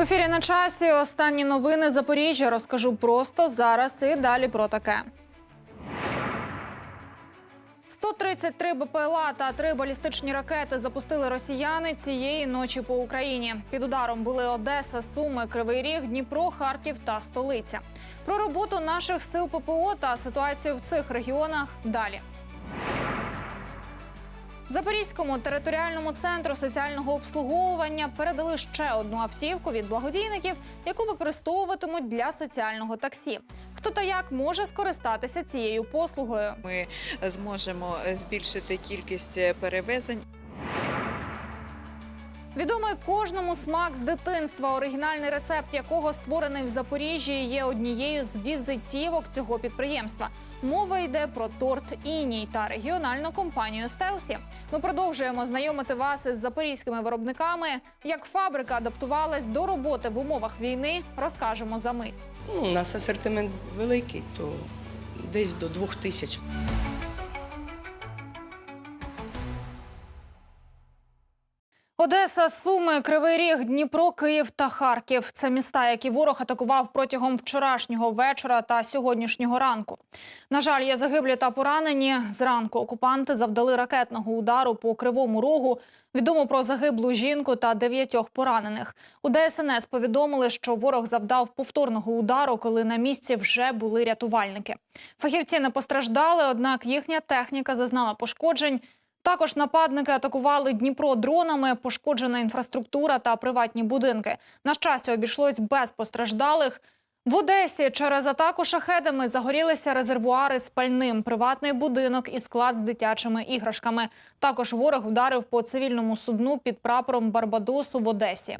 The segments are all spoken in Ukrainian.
В ефірі на часі останні новини Запоріжжя розкажу просто зараз і далі про таке. 133 БПЛА та три балістичні ракети запустили росіяни цієї ночі по Україні. Під ударом були Одеса, Суми, Кривий Ріг, Дніпро, Харків та столиця. Про роботу наших сил ППО та ситуацію в цих регіонах далі. Запорізькому територіальному центру соціального обслуговування передали ще одну автівку від благодійників, яку використовуватимуть для соціального таксі. Хто та як може скористатися цією послугою? Ми зможемо збільшити кількість перевезень. Відомий кожному смак з дитинства, оригінальний рецепт якого створений в Запоріжжі, є однією з візитівок цього підприємства. Мова йде про торт Іній та регіональну компанію Стелсі. Ми продовжуємо знайомити вас із запорізькими виробниками. Як фабрика адаптувалась до роботи в умовах війни, розкажемо за мить. Ну, у нас асортимент великий, то десь до двох тисяч. Одеса, Суми, Кривий Ріг, Дніпро, Київ та Харків це міста, які ворог атакував протягом вчорашнього вечора та сьогоднішнього ранку. На жаль, є загиблі та поранені. Зранку окупанти завдали ракетного удару по кривому рогу. Відомо про загиблу жінку та дев'ятьох поранених. У ДСНС повідомили, що ворог завдав повторного удару, коли на місці вже були рятувальники. Фахівці не постраждали, однак їхня техніка зазнала пошкоджень. Також нападники атакували Дніпро дронами, пошкоджена інфраструктура та приватні будинки. На щастя, обійшлось без постраждалих. В Одесі через атаку шахедами загорілися резервуари з пальним, приватний будинок і склад з дитячими іграшками. Також ворог вдарив по цивільному судну під прапором Барбадосу в Одесі.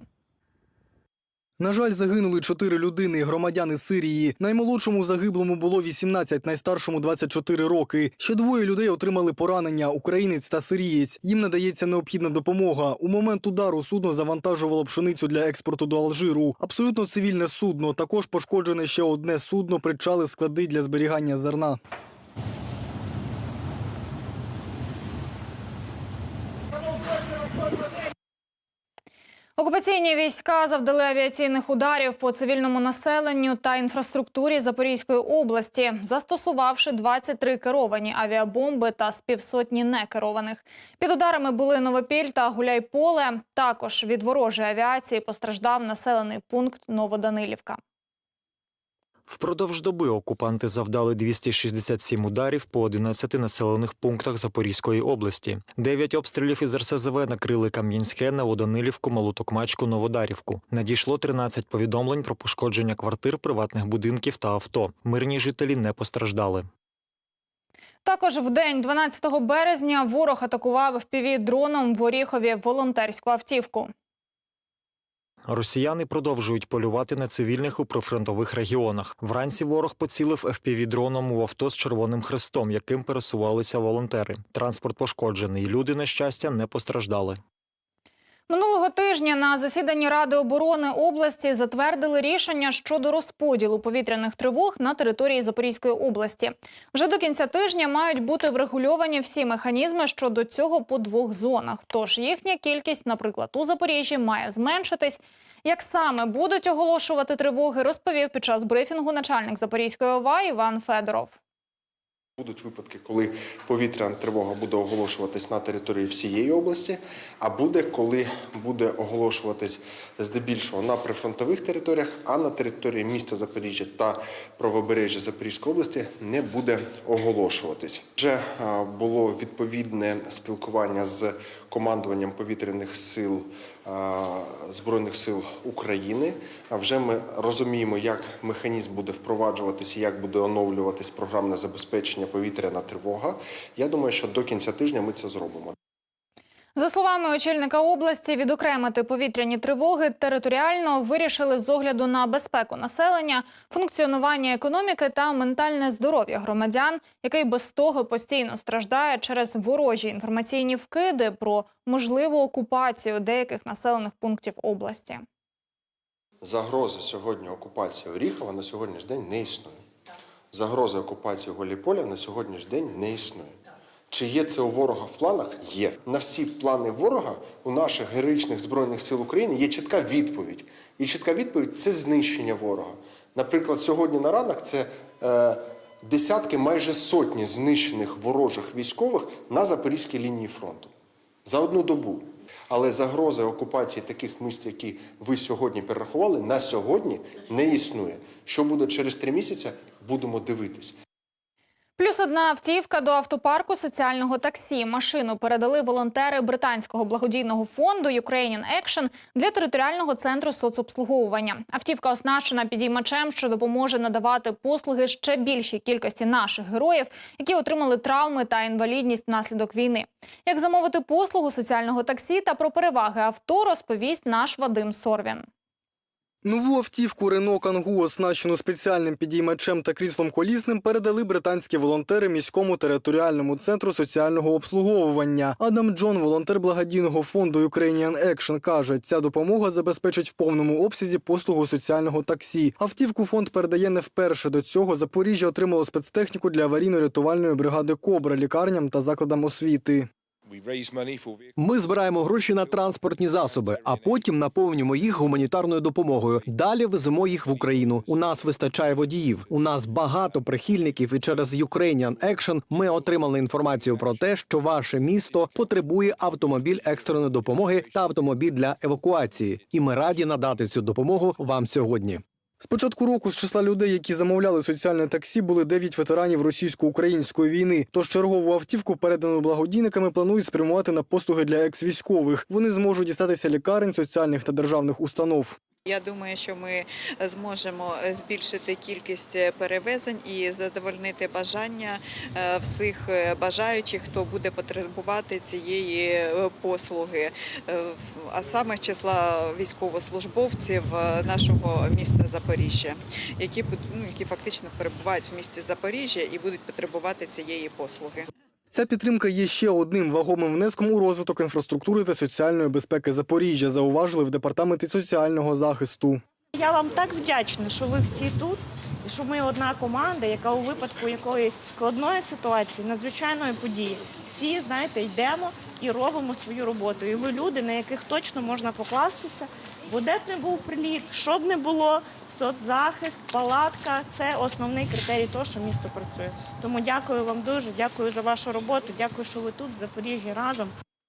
На жаль, загинули чотири людини, громадяни Сирії. Наймолодшому загиблому було 18, найстаршому 24 роки. Ще двоє людей отримали поранення українець та сирієць. Їм надається необхідна допомога. У момент удару судно завантажувало пшеницю для експорту до Алжиру. Абсолютно цивільне судно. Також пошкоджене ще одне судно, причали склади для зберігання зерна. Окупаційні війська завдали авіаційних ударів по цивільному населенню та інфраструктурі Запорізької області, застосувавши 23 керовані авіабомби та з півсотні некерованих. Під ударами були Новопіль та Гуляйполе. Також від ворожої авіації постраждав населений пункт Новоданилівка. Впродовж доби окупанти завдали 267 ударів по 11 населених пунктах Запорізької області. Дев'ять обстрілів із РСЗВ накрили Кам'янське, Новоданилівку, Малутокмачку, Новодарівку. Надійшло 13 повідомлень про пошкодження квартир, приватних будинків та авто. Мирні жителі не постраждали. Також в день 12 березня ворог атакував fpv дроном в Оріхові волонтерську автівку. Росіяни продовжують полювати на цивільних у прифронтових регіонах. Вранці ворог поцілив FPV-дроном у авто з червоним хрестом, яким пересувалися волонтери. Транспорт пошкоджений. Люди, на щастя, не постраждали. Минулого тижня на засіданні Ради оборони області затвердили рішення щодо розподілу повітряних тривог на території Запорізької області. Вже до кінця тижня мають бути врегульовані всі механізми щодо цього по двох зонах. Тож їхня кількість, наприклад, у Запоріжжі має зменшитись. Як саме будуть оголошувати тривоги, розповів під час брифінгу начальник Запорізької ОВА Іван Федоров. Будуть випадки, коли повітряна тривога буде оголошуватись на території всієї області, а буде, коли буде оголошуватись здебільшого на прифронтових територіях, а на території міста Запоріжжя та правобережжя Запорізької області не буде оголошуватись. Вже було відповідне спілкування з командуванням повітряних сил Збройних сил України. Вже ми розуміємо, як механізм буде впроваджуватися, як буде оновлюватись програмне забезпечення повітряна тривога. Я думаю, що до кінця тижня ми це зробимо. За словами очільника області, відокремити повітряні тривоги територіально вирішили з огляду на безпеку населення, функціонування економіки та ментальне здоров'я громадян, який без того постійно страждає через ворожі інформаційні вкиди про можливу окупацію деяких населених пунктів області. Загрози сьогодні окупації Оріхова на сьогоднішній день не існує. Загрози окупації Голіполя на сьогоднішній день не існує. Чи є це у ворога в планах? Є. На всі плани ворога у наших героїчних збройних сил України є чітка відповідь. І чітка відповідь це знищення ворога. Наприклад, сьогодні на ранок це е, десятки, майже сотні знищених ворожих військових на Запорізькій лінії фронту за одну добу. Але загрози окупації таких міст, які ви сьогодні перерахували, на сьогодні не існує. Що буде через три місяці, будемо дивитись. Плюс одна автівка до автопарку соціального таксі. Машину передали волонтери британського благодійного фонду Ukrainian Action для територіального центру соцобслуговування. Автівка оснащена підіймачем, що допоможе надавати послуги ще більшій кількості наших героїв, які отримали травми та інвалідність внаслідок війни. Як замовити послугу соціального таксі та про переваги авто, розповість наш Вадим Сорвін. Нову автівку Рено Кангу, оснащену спеціальним підіймачем та кріслом колісним, передали британські волонтери міському територіальному центру соціального обслуговування. Адам Джон, волонтер благодійного фонду Ukrainian Action, каже, ця допомога забезпечить в повному обсязі послугу соціального таксі. Автівку фонд передає не вперше. До цього Запоріжжя отримало спецтехніку для аварійно-рятувальної бригади Кобра лікарням та закладам освіти. Ми збираємо гроші на транспортні засоби, а потім наповнюємо їх гуманітарною допомогою. Далі веземо їх в Україну. У нас вистачає водіїв. У нас багато прихильників, і через Ukrainian Action ми отримали інформацію про те, що ваше місто потребує автомобіль екстреної допомоги та автомобіль для евакуації. І ми раді надати цю допомогу вам сьогодні. З початку року з числа людей, які замовляли соціальне таксі, були 9 ветеранів російсько-української війни. Тож чергову автівку, передану благодійниками, планують спрямувати на послуги для екс-військових. Вони зможуть дістатися лікарень, соціальних та державних установ. Я думаю, що ми зможемо збільшити кількість е, перевезень і задовольнити бажання е, всіх е, бажаючих, хто буде потребувати цієї е, послуги, Е, а саме числа військовослужбовців е, нашого міста Запоріжжя, які ну, які фактично перебувають в місті Запоріжжя і будуть потребувати цієї послуги. Ця підтримка є ще одним вагомим внеском у розвиток інфраструктури та соціальної безпеки Запоріжжя, зауважили в департаменті соціального захисту. Я вам так вдячна, що ви всі тут, і що ми одна команда, яка у випадку якоїсь складної ситуації, надзвичайної події, всі знаєте, йдемо і робимо свою роботу. І ви люди, на яких точно можна покластися. Бо де б не був приліт, що б не було, соцзахист, палатка це основний критерій того, що місто працює. Тому дякую вам дуже, дякую за вашу роботу, дякую, що ви тут, в Запоріжжі разом.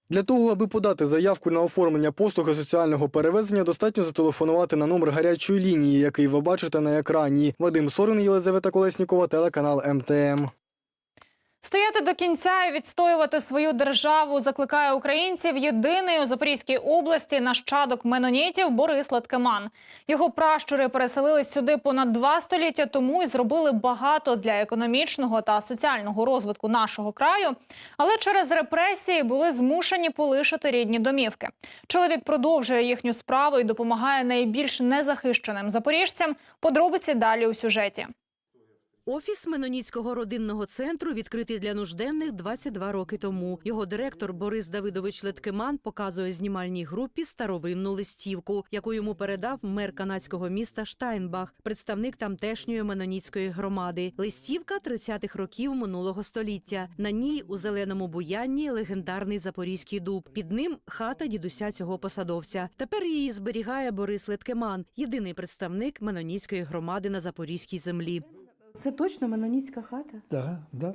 Для того, аби подати заявку на оформлення послуги соціального перевезення, достатньо зателефонувати на номер гарячої лінії, який ви бачите на екрані. Вадим Сорин, Єлизавета Колеснікова, телеканал МТМ. Стояти до кінця і відстоювати свою державу закликає українців єдиний у Запорізькій області нащадок менонітів Борис Латкеман. Його пращури переселились сюди понад два століття тому і зробили багато для економічного та соціального розвитку нашого краю. Але через репресії були змушені полишити рідні домівки. Чоловік продовжує їхню справу і допомагає найбільш незахищеним запоріжцям. Подробиці далі у сюжеті. Офіс Меноніцького родинного центру відкритий для нужденних 22 роки тому. Його директор Борис Давидович Леткеман показує знімальній групі старовинну листівку, яку йому передав мер канадського міста Штайнбах, представник тамтешньої меноніцької громади. Листівка 30-х років минулого століття. На ній у зеленому буянні легендарний запорізький дуб. Під ним хата дідуся цього посадовця. Тепер її зберігає Борис Леткеман, єдиний представник меноніцької громади на запорізькій землі. Це точно меноніцька хата? Так, да,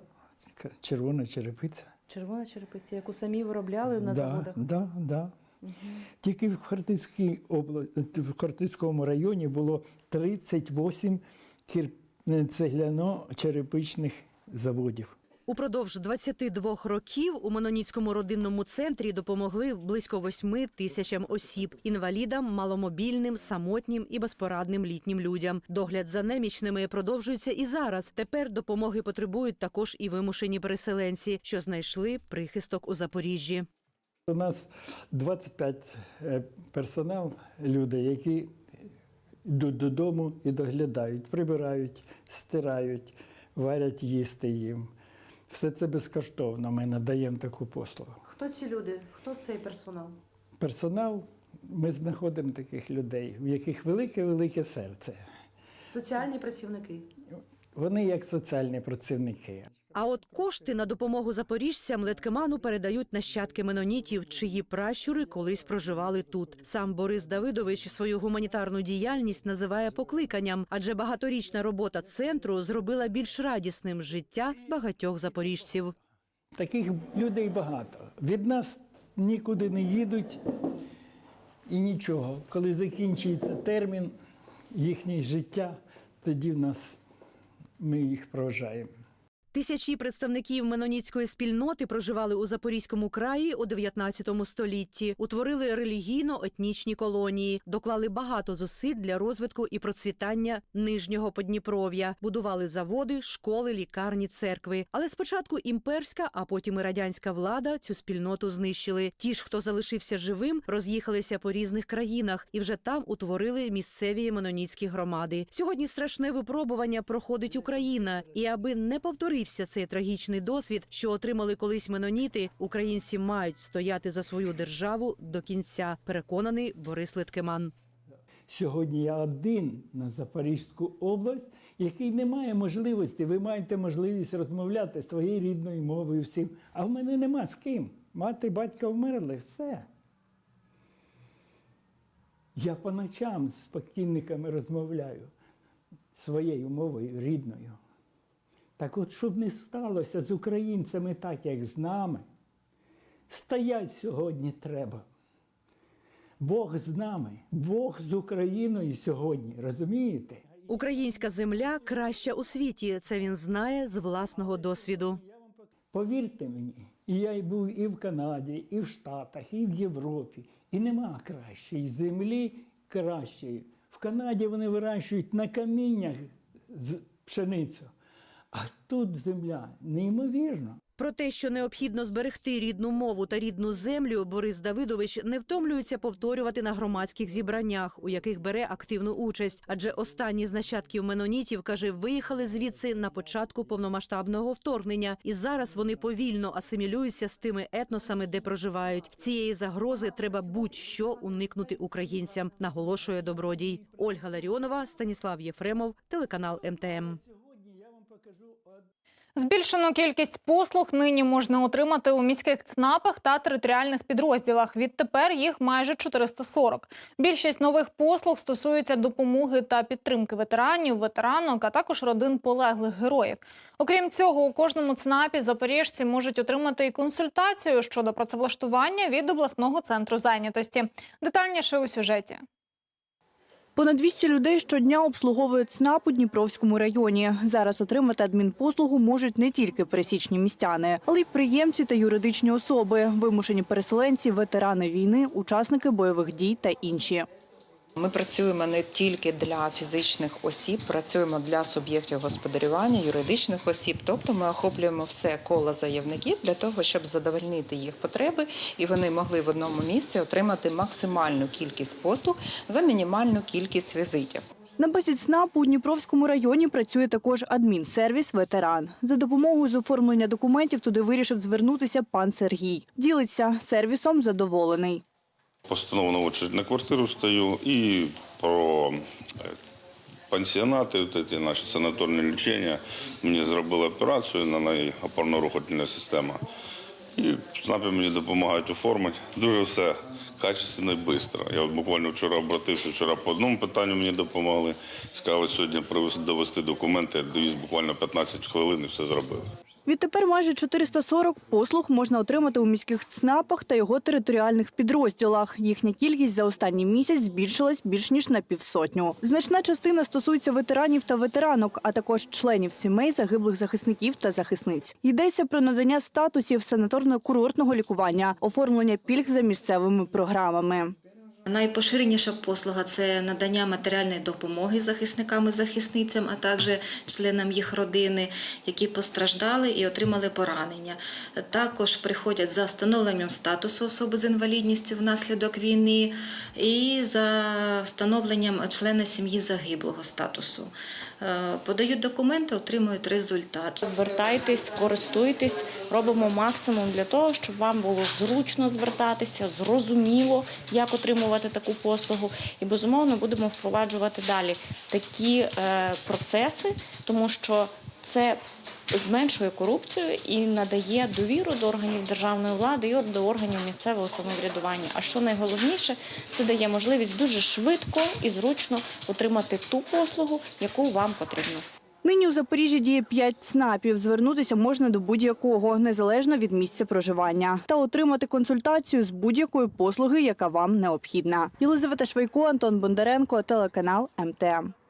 да. червона черепиця. Червона черепиця, яку самі виробляли на да, заводах. Да, да. Угу. Тільки в Хартицькій області, в Хартицькому районі було 38 кір... цегляно-черепичних заводів. Упродовж 22 років у Меноніцькому родинному центрі допомогли близько 8 тисячам осіб – інвалідам, маломобільним, самотнім і безпорадним літнім людям. Догляд за немічними продовжується і зараз. Тепер допомоги потребують також і вимушені переселенці, що знайшли прихисток у Запоріжжі. У нас 25 е, персонал, люди, які йдуть додому і доглядають, прибирають, стирають, варять їсти їм. Все це безкоштовно. Ми надаємо таку послугу. Хто ці люди? Хто цей персонал? Персонал, ми знаходимо таких людей, в яких велике-велике серце. Соціальні працівники. Вони як соціальні працівники. А от кошти на допомогу запоріжцям Леткеману передають нащадки менонітів, чиї пращури колись проживали тут. Сам Борис Давидович свою гуманітарну діяльність називає покликанням, адже багаторічна робота центру зробила більш радісним життя багатьох запоріжців. Таких людей багато. Від нас нікуди не їдуть і нічого. Коли закінчується термін їхнє життя, тоді в нас ми їх проважаємо. Тисячі представників меноніцької спільноти проживали у Запорізькому краї у 19 столітті, утворили релігійно-етнічні колонії, доклали багато зусиль для розвитку і процвітання нижнього Подніпров'я, будували заводи, школи, лікарні, церкви. Але спочатку імперська, а потім і радянська влада цю спільноту знищили. Ті ж, хто залишився живим, роз'їхалися по різних країнах і вже там утворили місцеві меноніцькі громади. Сьогодні страшне випробування проходить Україна, і аби не повторився цей трагічний досвід, що отримали колись меноніти, українці мають стояти за свою державу до кінця. Переконаний Борис Литкеман. Сьогодні я один на Запорізьку область, який не має можливості. Ви маєте можливість розмовляти своєю рідною мовою всім. А в мене нема з ким. Мати, батько вмерли, все. Я по ночам з покійниками розмовляю своєю мовою рідною. Так от, щоб не сталося з українцями так, як з нами, стоять сьогодні треба. Бог з нами, Бог з Україною сьогодні, розумієте? Українська земля краща у світі. Це він знає з власного досвіду. Повірте мені, і я і був і в Канаді, і в Штатах, і в Європі. І нема кращої землі кращої. В Канаді вони вирощують на каміннях пшеницю. А тут земля неймовірна. Про те, що необхідно зберегти рідну мову та рідну землю, Борис Давидович не втомлюється повторювати на громадських зібраннях, у яких бере активну участь. Адже останні з нащадків менонітів каже, виїхали звідси на початку повномасштабного вторгнення, і зараз вони повільно асимілюються з тими етносами, де проживають. Цієї загрози треба будь-що уникнути українцям, наголошує добродій. Ольга Ларіонова, Станіслав Єфремов, телеканал МТМ. Збільшену кількість послуг нині можна отримати у міських ЦНАПах та територіальних підрозділах. Відтепер їх майже 440. Більшість нових послуг стосуються допомоги та підтримки ветеранів, ветеранок, а також родин полеглих героїв. Окрім цього, у кожному ЦНАПі запоріжці можуть отримати і консультацію щодо працевлаштування від обласного центру зайнятості. Детальніше у сюжеті. Понад 200 людей щодня обслуговують ЦНАП у Дніпровському районі. Зараз отримати адмінпослугу можуть не тільки пересічні містяни, але й приємці та юридичні особи, вимушені переселенці, ветерани війни, учасники бойових дій та інші. Ми працюємо не тільки для фізичних осіб, працюємо для суб'єктів господарювання, юридичних осіб. Тобто ми охоплюємо все коло заявників для того, щоб задовольнити їх потреби, і вони могли в одному місці отримати максимальну кількість послуг за мінімальну кількість візитів. На базі ЦНАПу у Дніпровському районі працює також адмінсервіс «Ветеран». За допомогою з оформлення документів туди вирішив звернутися пан Сергій. Ділиться сервісом задоволений. Постанову на очередь на квартиру стою и про е, пансіонати, наші санаторні лічення. Мені зробили операцію, на неї опорно-рухательна система. І ЦНАПи мені допомагають оформити. Дуже все качественно і швидко. Я от буквально вчора обратився, вчора по одному питанню мені допомогли. Сказали сьогодні довести документи, я довіз буквально 15 хвилин і все зробили. Відтепер майже 440 послуг можна отримати у міських ЦНАПах та його територіальних підрозділах. Їхня кількість за останній місяць збільшилась більш ніж на півсотню. Значна частина стосується ветеранів та ветеранок, а також членів сімей загиблих захисників та захисниць. Йдеться про надання статусів санаторно-курортного лікування, оформлення пільг за місцевими програмами. Найпоширеніша послуга це надання матеріальної допомоги захисникам і захисницям, а також членам їх родини, які постраждали і отримали поранення. Також приходять за встановленням статусу особи з інвалідністю внаслідок війни і за встановленням члена сім'ї загиблого статусу. Е, Подають документи, отримують результат. Звертайтесь, користуйтесь, робимо максимум для того, щоб вам було зручно звертатися, зрозуміло, як отримувати таку послугу. І безумовно будемо впроваджувати далі такі е, процеси, тому що це зменшує корупцію і надає довіру до органів державної влади і до органів місцевого самоврядування. А що найголовніше, це дає можливість дуже швидко і зручно отримати ту послугу, яку вам потрібно. Нині у Запоріжжі діє п'ять ЦНАПів. Звернутися можна до будь-якого, незалежно від місця проживання, та отримати консультацію з будь-якої послуги, яка вам необхідна. Єлизавета Швайко, Антон Бондаренко, телеканал МТМ.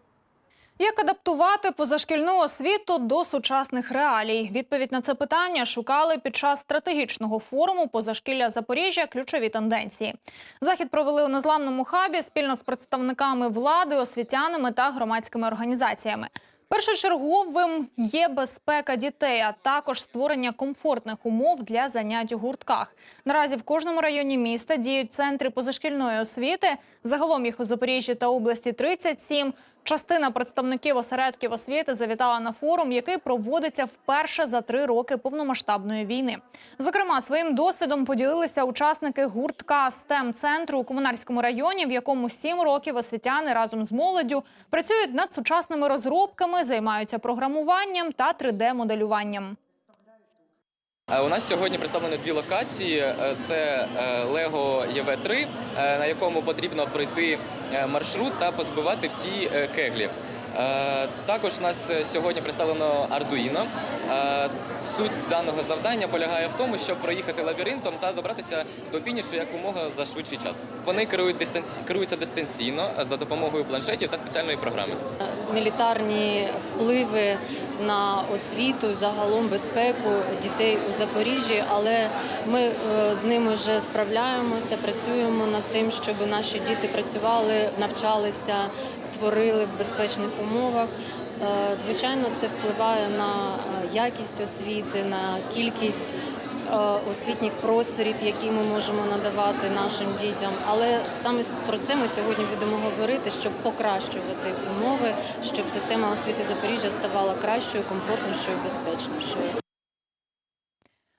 Як адаптувати позашкільну освіту до сучасних реалій? Відповідь на це питання шукали під час стратегічного форуму позашкілля Запоріжжя. Ключові тенденції. Захід провели у незламному хабі спільно з представниками влади, освітянами та громадськими організаціями. Першочерговим є безпека дітей, а також створення комфортних умов для занять у гуртках. Наразі в кожному районі міста діють центри позашкільної освіти. Загалом їх у Запоріжжі та області 37. Частина представників осередків освіти завітала на форум, який проводиться вперше за три роки повномасштабної війни. Зокрема, своїм досвідом поділилися учасники гуртка stem центру у комунарському районі, в якому сім років освітяни разом з молоддю працюють над сучасними розробками, займаються програмуванням та 3D-моделюванням. Е, У нас сьогодні представлені дві локації: Е, це е, Лего ЄВ-3, е, на якому потрібно пройти маршрут та позбивати всі кеглі. Е, Також у нас сьогодні представлено Arduino. Е, Суть даного завдання полягає в тому, щоб проїхати лабіринтом та добратися до фінішу якомога за швидший час. Вони керують дистанці... керуються дистанційно за допомогою планшетів та спеціальної програми. мілітарні впливи на освіту, загалом безпеку дітей у Запоріжжі, але ми е, з ними вже справляємося, працюємо над тим, щоб наші діти працювали, навчалися, творили в безпечних умовах. Е, Звичайно, це впливає на е, якість освіти, на кількість е, освітніх просторів, які ми можемо надавати нашим дітям. Але саме про це ми сьогодні будемо говорити, щоб покращувати умови, щоб система освіти Запоріжжя ставала кращою, комфортнішою, безпечнішою.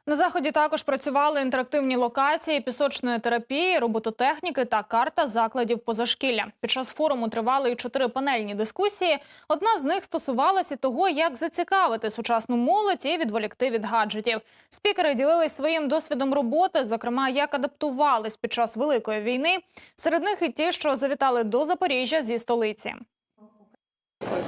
На заході також працювали інтерактивні локації пісочної терапії, робототехніки та карта закладів позашкілля. Під час форуму тривали і чотири панельні дискусії. Одна з них стосувалася того, як зацікавити сучасну молодь і відволікти від гаджетів. Спікери ділились своїм досвідом роботи, зокрема, як адаптувались під час великої війни. Серед них і ті, що завітали до Запоріжжя зі столиці.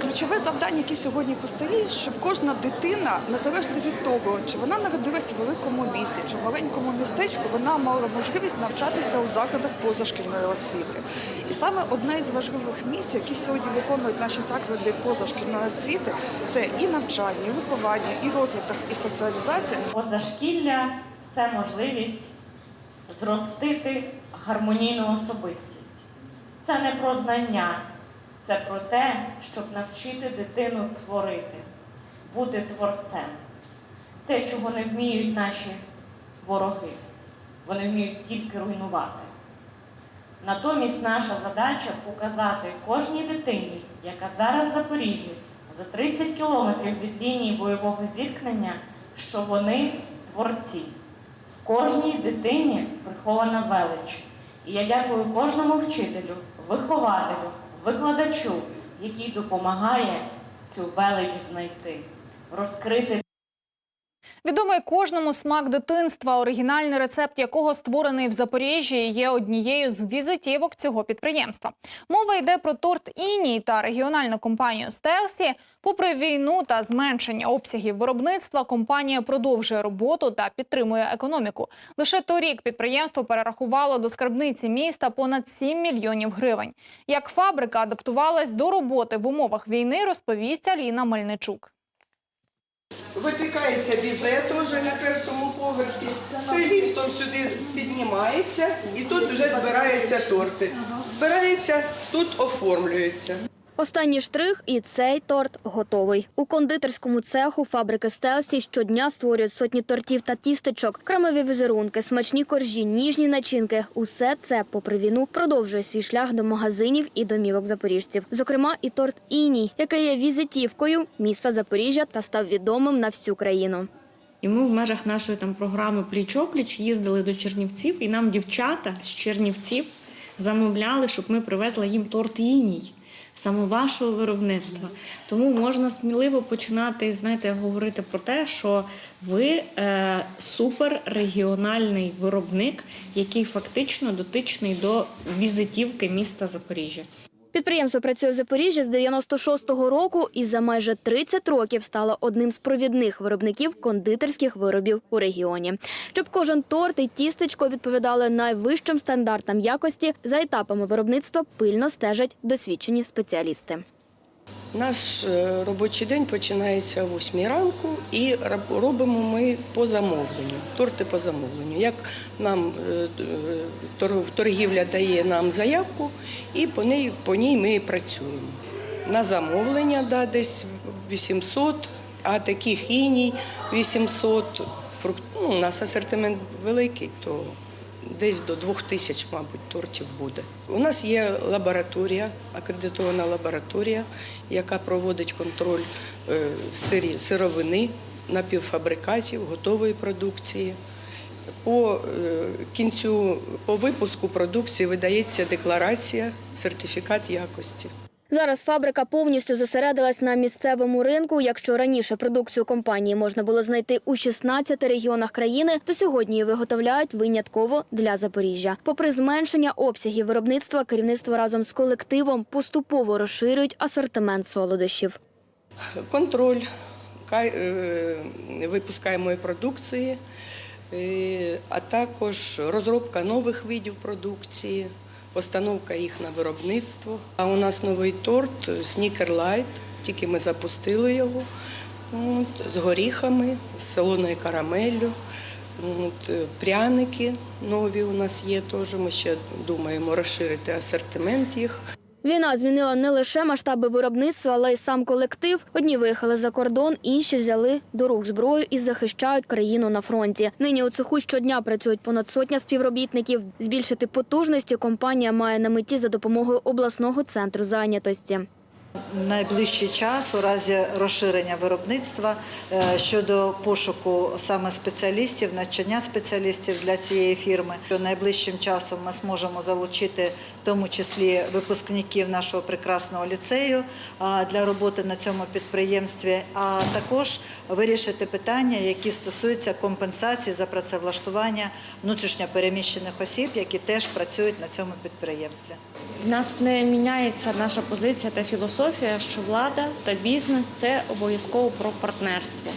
Ключове завдання, яке сьогодні постоїть, щоб кожна дитина, незалежно від того, чи вона народилася в великому місті, чи в маленькому містечку, вона мала можливість навчатися у закладах позашкільної освіти. І саме одне із важливих місць, які сьогодні виконують наші заклади позашкільної освіти, це і навчання, і виховання, і розвиток, і соціалізація. Позашкілля це можливість зростити гармонійну особистість. Це не про знання, це про те, щоб навчити дитину творити, бути творцем. Те, чого не вміють наші вороги. Вони вміють тільки руйнувати. Натомість наша задача показати кожній дитині, яка зараз в Запоріжжі, за 30 кілометрів від лінії бойового зіткнення, що вони творці. В кожній дитині прихована велич. І я дякую кожному вчителю, вихователю, викладачу, який допомагає цю велич знайти, розкрити Відомий кожному смак дитинства, оригінальний рецепт якого створений в Запоріжжі, є однією з візитівок цього підприємства. Мова йде про торт Іній та регіональну компанію Стелсі. Попри війну та зменшення обсягів виробництва, компанія продовжує роботу та підтримує економіку. Лише торік підприємство перерахувало до скарбниці міста понад 7 мільйонів гривень. Як фабрика адаптувалась до роботи в умовах війни, розповість Аліна Мельничук. Витикається візе теж на першому поверсі. Це ліфтом сюди піднімається і тут вже збираються торти. Збирається, тут оформлюється. Останній штрих і цей торт готовий. У кондитерському цеху фабрики Стелсі щодня створюють сотні тортів та тістечок, кремові візерунки, смачні коржі, ніжні начинки. Усе це, попри війну, продовжує свій шлях до магазинів і домівок запоріжців. Зокрема, і торт Іній, який є візитівкою міста Запоріжжя та став відомим на всю країну. І ми в межах нашої там програми Пліч-опліч їздили до Чернівців, і нам дівчата з Чернівців замовляли, щоб ми привезли їм торт іній. Саме вашого виробництва. Тому можна сміливо починати знаєте, говорити про те, що ви е, суперрегіональний виробник, який фактично дотичний до візитівки міста Запоріжжя. Підприємство працює в Запоріжжі з 96-го року і за майже 30 років стало одним з провідних виробників кондитерських виробів у регіоні. Щоб кожен торт і тістечко відповідали найвищим стандартам якості, за етапами виробництва пильно стежать досвідчені спеціалісти. Наш е, робочий день починається о 8 ранку і роб- робимо ми по замовленню, торти по замовленню. Як нам е, е, тор- торгівля дає нам заявку, і по ній, по ній ми працюємо. На замовлення да, десь 800, а таких іній 800. Фрукт, ну, у нас асортимент великий, то десь до двох тисяч, мабуть, тортів буде. У нас є лабораторія, акредитована лабораторія, яка проводить контроль е, сировини, напівфабрикатів, готової продукції. По е, кінцю, по випуску продукції видається декларація, сертифікат якості. Зараз фабрика повністю зосередилась на місцевому ринку. Якщо раніше продукцію компанії можна було знайти у 16 регіонах країни, то сьогодні її виготовляють винятково для Запоріжжя. Попри зменшення обсягів виробництва, керівництво разом з колективом поступово розширюють асортимент солодощів. контроль е, випускаємої продукції, е, а також розробка нових видів продукції, постановка їх на виробництво. А у нас новий торт Light, тільки ми запустили його от, з горіхами, з солоною карамеллю. От, е, пряники нові у нас є теж. Ми ще думаємо розширити асортимент їх. Війна змінила не лише масштаби виробництва, але й сам колектив. Одні виїхали за кордон, інші взяли до рук зброю і захищають країну на фронті. Нині у цеху щодня працюють понад сотня співробітників. Збільшити потужності компанія має на меті за допомогою обласного центру зайнятості. Найближчий час у разі розширення виробництва е, щодо пошуку саме спеціалістів, навчання спеціалістів для цієї фірми. Що Найближчим часом ми зможемо залучити в тому числі випускників нашого прекрасного ліцею для роботи на цьому підприємстві, а також вирішити питання, які стосуються компенсації за працевлаштування внутрішньопереміщених осіб, які теж працюють на цьому підприємстві. В нас не міняється наша позиція та філософія, що влада та бізнес це обов'язково про партнерство.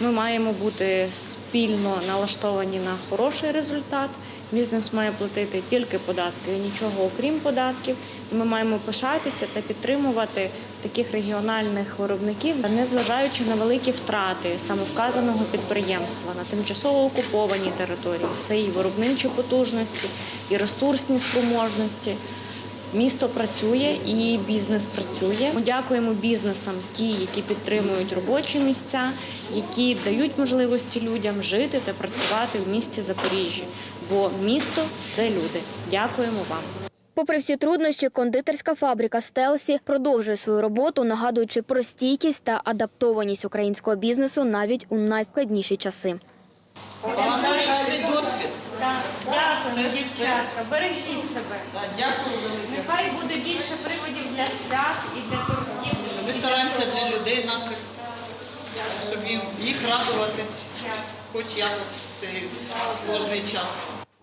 Ми маємо бути спільно налаштовані на хороший результат. Бізнес має платити тільки податки, і нічого окрім податків. Ми маємо пишатися та підтримувати таких регіональних виробників, незважаючи на великі втрати саме вказаного підприємства на тимчасово окупованій території. Це і виробничі потужності, і ресурсні спроможності. Місто працює і бізнес працює. Ми дякуємо бізнесам, ті, які підтримують робочі місця, які дають можливості людям жити та працювати в місті Запоріжжя. Бо місто це люди. Дякуємо вам. Попри всі труднощі, кондитерська фабрика Стелсі продовжує свою роботу, нагадуючи про стійкість та адаптованість українського бізнесу навіть у найскладніші часи. Дівчатка. Бережіть себе. Дякую Нехай буде більше приводів для свят і для торгів. Ми стараємося для людей наших, щоб їм їх радувати, хоч якось в цей сложний час.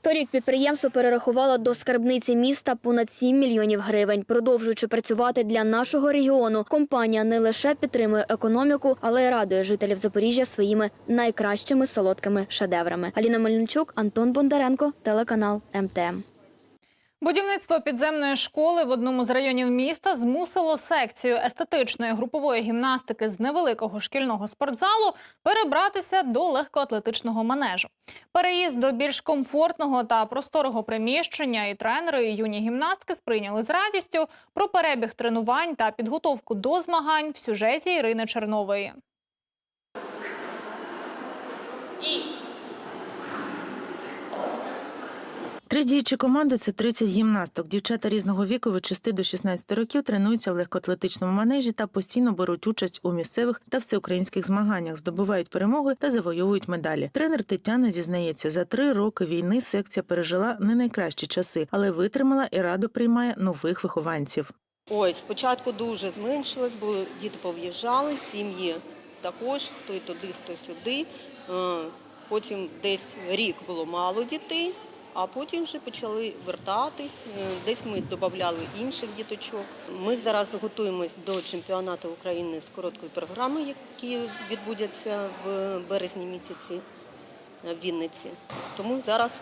Торік підприємство перерахувало до скарбниці міста понад 7 мільйонів гривень. Продовжуючи працювати для нашого регіону, компанія не лише підтримує економіку, але й радує жителів Запоріжжя своїми найкращими солодкими шедеврами. Аліна Мельничук, Антон Бондаренко, телеканал МТМ. Будівництво підземної школи в одному з районів міста змусило секцію естетичної групової гімнастики з невеликого шкільного спортзалу перебратися до легкоатлетичного манежу. Переїзд до більш комфортного та просторого приміщення і тренери, і юні гімнастки сприйняли з радістю про перебіг тренувань та підготовку до змагань в сюжеті Ірини Чернової. Три діючі команди це 30 гімнасток. Дівчата різного віку від 6 до 16 років тренуються в легкоатлетичному манежі та постійно беруть участь у місцевих та всеукраїнських змаганнях, здобувають перемоги та завойовують медалі. Тренер Тетяна зізнається, за три роки війни секція пережила не найкращі часи, але витримала і радо приймає нових вихованців. Ой, спочатку дуже зменшилось, бо діти пов'їжджали, сім'ї також, хто й туди, хто сюди. Е, Потім десь рік було мало дітей, а потім вже почали вертатись. Е, Десь ми додавали інших діточок. Ми зараз готуємось до чемпіонату України з короткої програми, які відбудуться в березні місяці в Вінниці. Тому зараз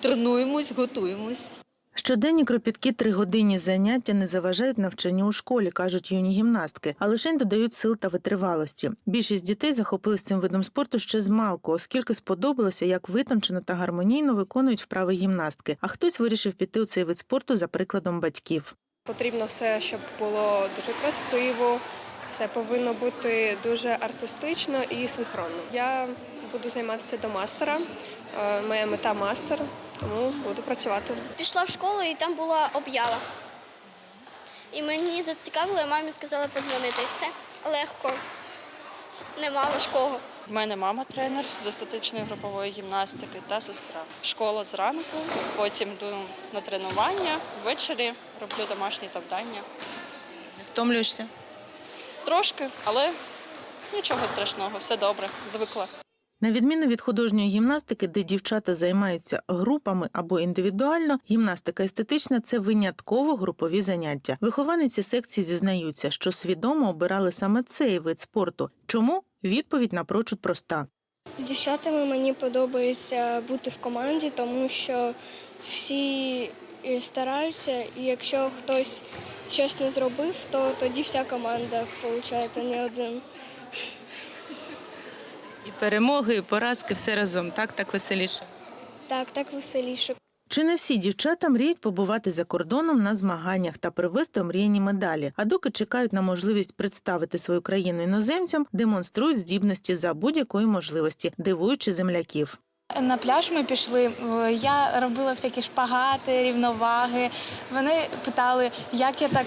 тренуємось, готуємось. Щоденні кропіткі тригодинні заняття не заважають навчанню у школі, кажуть юні гімнастки, а лише додають сил та витривалості. Більшість дітей захопились цим видом спорту ще з малку, оскільки сподобалося, як витончено та гармонійно виконують вправи гімнастки. А хтось вирішив піти у цей вид спорту за прикладом батьків. Потрібно все, щоб було дуже красиво, все повинно бути дуже артистично і синхронно. Я буду займатися до мастера. Е, Моя мета мастер, тому буду працювати. Пішла в школу і там була об'ява. І мені зацікавило, і мамі сказали подзвонити. І все легко, нема важкого. В мене мама тренер з естетичної групової гімнастики та сестра. Школа зранку, потім йду на тренування, ввечері роблю домашні завдання. Не втомлюєшся? Трошки, але нічого страшного, все добре, звикла. На відміну від художньої гімнастики, де дівчата займаються групами або індивідуально, гімнастика естетична це винятково групові заняття. Вихованиці секції зізнаються, що свідомо обирали саме цей вид спорту. Чому? Відповідь напрочуд проста. З дівчатами мені подобається бути в команді, тому що всі е, стараються, і якщо хтось щось не зробив, то тоді вся команда виходить, не один. І перемоги, і поразки все разом. Так, так веселіше. Так, так веселіше. Чи не всі дівчата мріють побувати за кордоном на змаганнях та привезти омріяні медалі? А доки чекають на можливість представити свою країну іноземцям, демонструють здібності за будь-якої можливості, дивуючи земляків. На пляж ми пішли. е, Я робила всякі шпагати, рівноваги. Вони питали, як я так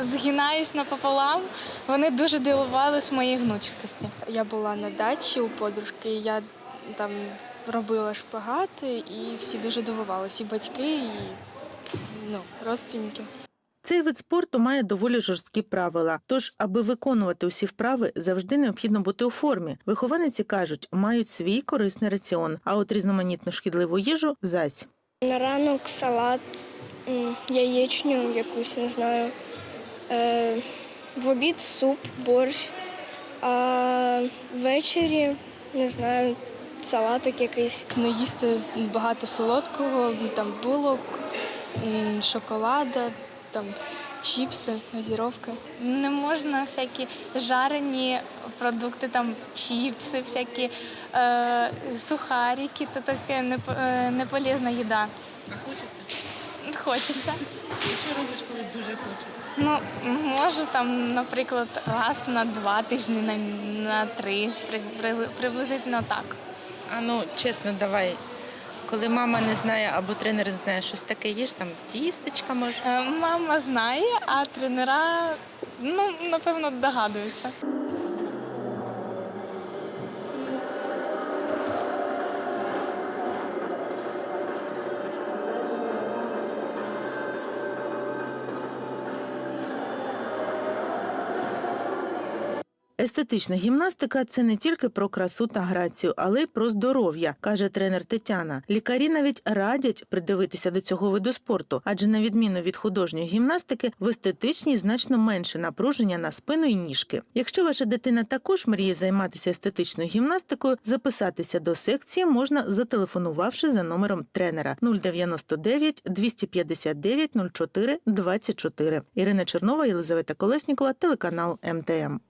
згинаюсь напополам. Вони дуже дивувались моїй гнучкості. Я була на дачі у подружки, я там робила шпагати, і всі дуже дивувалися, і батьки, і ну, родственники. Цей вид спорту має доволі жорсткі правила. Тож, аби виконувати усі вправи, завжди необхідно бути у формі. Вихованиці кажуть, мають свій корисний раціон, а от різноманітну шкідливу їжу зась. На ранок салат, яєчню якусь, не знаю. Е, в обід суп, борщ, а ввечері, не знаю, салатик якийсь. Не їсти багато солодкого, там булок, шоколада, там чіпси, газіровка. Не можна всякі жарені продукти, там чіпси, всякі е, сухарики, то таке непо- е, неполезна їда. А хочеться? Хочеться. Що робиш, коли дуже хочеться? Ну, можу там, наприклад, раз на два тижні, на, на три, при- при- приблизительно так. А ну чесно, давай. Коли мама не знає або тренер не знає, щось таке їш, там тістечка може. Е, Мама знає, а тренера, ну, напевно, догадуються. Естетична гімнастика це не тільки про красу та грацію, але й про здоров'я, каже тренер Тетяна. Лікарі навіть радять придивитися до цього виду спорту, адже на відміну від художньої гімнастики, в естетичній значно менше напруження на спину і ніжки. Якщо ваша дитина також мріє займатися естетичною гімнастикою, записатися до секції можна зателефонувавши за номером тренера 099 259 04 24. Ірина Чернова, Єлизавета Колеснікова, телеканал МТМ.